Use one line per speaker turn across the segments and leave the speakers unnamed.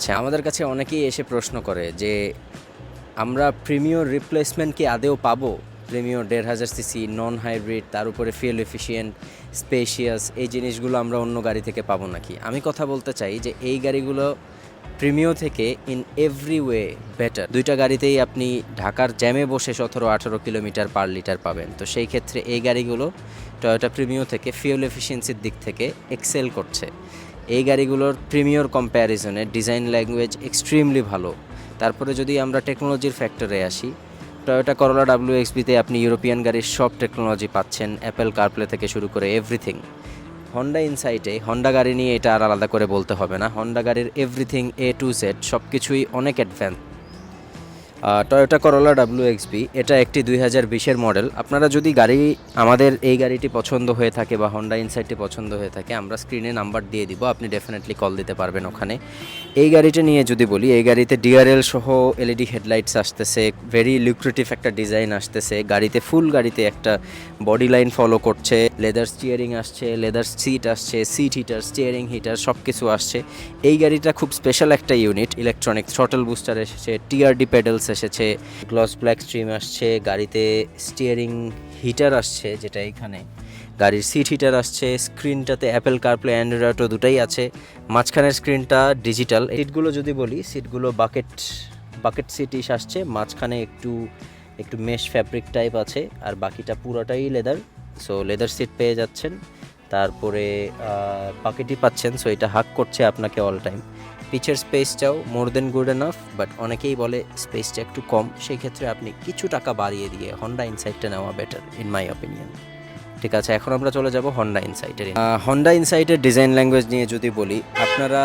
আচ্ছা আমাদের কাছে অনেকেই এসে প্রশ্ন করে যে আমরা প্রিমিয়র রিপ্লেসমেন্ট কি আদেও পাবো প্রিমিয়র দেড় হাজার সিসি নন হাইব্রিড তার উপরে ফিউল এফিসিয়েন্ট স্পেশিয়াস এই জিনিসগুলো আমরা অন্য গাড়ি থেকে পাবো নাকি আমি কথা বলতে চাই যে এই গাড়িগুলো প্রিমিয়ো থেকে ইন এভরি ওয়ে বেটার দুইটা গাড়িতেই আপনি ঢাকার জ্যামে বসে সতেরো আঠেরো কিলোমিটার পার লিটার পাবেন তো সেই ক্ষেত্রে এই গাড়িগুলো টয়োটা প্রিমিয়ো থেকে ফিউল এফিসিয়েন্সির দিক থেকে এক্সেল করছে এই গাড়িগুলোর প্রিমিয়র কম্প্যারিজনে ডিজাইন ল্যাঙ্গুয়েজ এক্সট্রিমলি ভালো তারপরে যদি আমরা টেকনোলজির ফ্যাক্টরে আসি টয়োটা করোলা ডাব্লিউ এক্সপিতে আপনি ইউরোপিয়ান গাড়ির সব টেকনোলজি পাচ্ছেন অ্যাপেল কারপ্লে থেকে শুরু করে এভরিথিং হন্ডা ইনসাইটে হন্ডা গাড়ি নিয়ে এটা আর আলাদা করে বলতে হবে না হন্ডা গাড়ির এভরিথিং এ টু জেড সব কিছুই অনেক advance Toyota Corolla W XP এটা একটি দুই হাজার বিশের মডেল আপনারা যদি গাড়ি আমাদের এই গাড়িটি পছন্দ হয়ে থাকে বা হন্ডা ইনসাইটটি পছন্দ হয়ে থাকে আমরা স্ক্রিনে নাম্বার দিয়ে দিব আপনি ডেফিনেটলি কল দিতে পারবেন ওখানে এই গাড়িটা নিয়ে যদি বলি এই গাড়িতে ডিআরএল সহ এলইডি হেডলাইটস e আসতেছে ভেরি লুক্রেটিভ একটা ডিজাইন আসতেছে গাড়িতে ফুল গাড়িতে একটা বডি লাইন ফলো করছে লেদার স্টিয়ারিং আসছে লেদার সিট আসছে সিট হিটার স্টিয়ারিং হিটার সব কিছু আসছে এই গাড়িটা খুব স্পেশাল একটা ইউনিট ইলেকট্রনিক শটল বুস্টার এসেছে টিআরডি প্যাডেলস এসেছে গ্লস ব্ল্যাক স্ট্রিম আসছে গাড়িতে স্টিয়ারিং হিটার আসছে যেটা এখানে গাড়ির সিট হিটার আসছে স্ক্রিনটাতে অ্যাপেল কার্পলে অ্যান্ড্রয়েড অটো দুটাই আছে মাঝখানের স্ক্রিনটা ডিজিটাল সিটগুলো যদি বলি সিটগুলো বাকেট বাকেট সিট ইস আসছে মাঝখানে একটু একটু মেশ ফ্যাব্রিক টাইপ আছে আর বাকিটা পুরোটাই লেদার সো লেদার সিট পেয়ে যাচ্ছেন তারপরে পাকেটই পাচ্ছেন সো এটা হাক করছে আপনাকে অল টাইম পিচের স্পেসটাও more than good enough but অনেকেই বলে স্পেসটা একটু কম সেই ক্ষেত্রে আপনি কিছু টাকা বাড়িয়ে দিয়ে হন্ডা ইনসাইটটা নেওয়া বেটার ইন মাই অপিনিয়ন ঠিক আছে এখন আমরা চলে যাব হন্ডা ইনসাইটের হন্ডা ইনসাইটের ডিজাইন ল্যাঙ্গুয়েজ নিয়ে যদি বলি আপনারা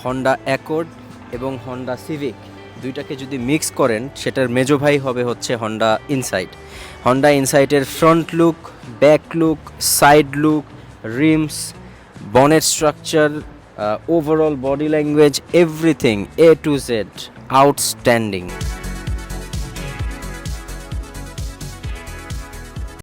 হন্ডা অ্যাকর্ড এবং হন্ডা সিভিক দুইটাকে যদি মিক্স করেন সেটার মেজো ভাই হবে হচ্ছে Honda Insight Honda ইনসাইটের front look back look side look rims bonnet structure Uh, overall body language, everything A to Z, outstanding.